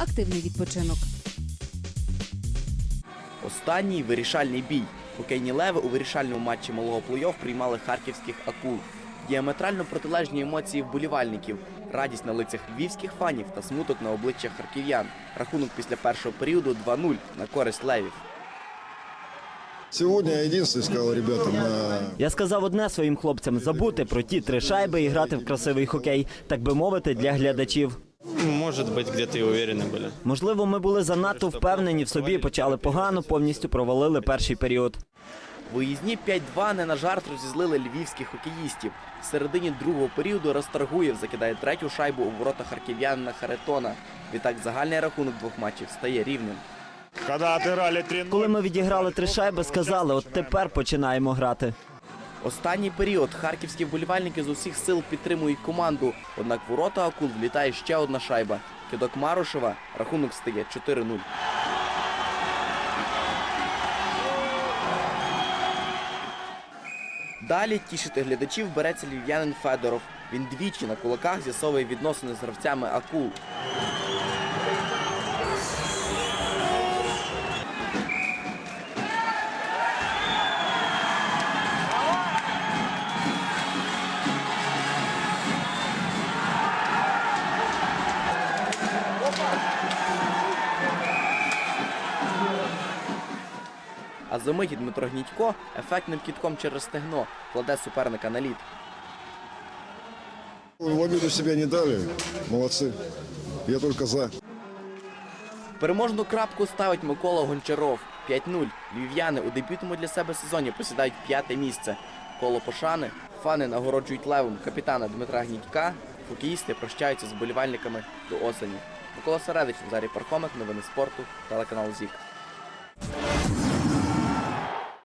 активний відпочинок. Останній вирішальний бій. Хокейні леви у вирішальному матчі малого плей-офф приймали харківських акул. Діаметрально протилежні емоції вболівальників, радість на лицях львівських фанів та смуток на обличчях харків'ян. Рахунок після першого періоду 2-0 на користь левів. Сегодня я единственный сказал ребятам на Я сказав одне своїм хлопцям забути про ті три шайби і грати в красивий хокей, так би мовити, для глядачів. Ну, Может быть, где-то и уверены были. Можливо, ми були занадто впевнені в собі, почали погано, повністю провалили перший період. Виїзні 5-2 не на жарт розізлили львівських хокеїстів. В середині другого періоду Расторгуєв закидає третю шайбу у ворота харків'янина Харитона. Відтак загальний рахунок двох матчів стає рівним. Когда отыграли 3 Коли ми відіграли три шайби, сказали, от тепер починаємо грати. Останній період харківські вболівальники з усіх сил підтримують команду. Однак ворота акул влітає ще одна шайба. Кидок Марушева, рахунок стає 4-0. Далі тішити глядачів береться львів'янин Федоров. Він двічі на кулаках з'ясовує відносини з гравцями акул. А за миті Дмитро Гнітько ефектним кітком через стегно кладе суперника на лід. в обиду себя не дали. Молодцы. Я только за. Переможну крапку ставить Микола Гончаров. 5-0. Львів'яни у дебютному для себе сезоні посідають п'яте місце. Коло пошани. Фани нагороджують левом капітана Дмитра Гнітька. Хокеїсти прощаються з болівальниками до осені. Микола Середич, Назарій Пархомик, новини спорту, телеканал ЗІК.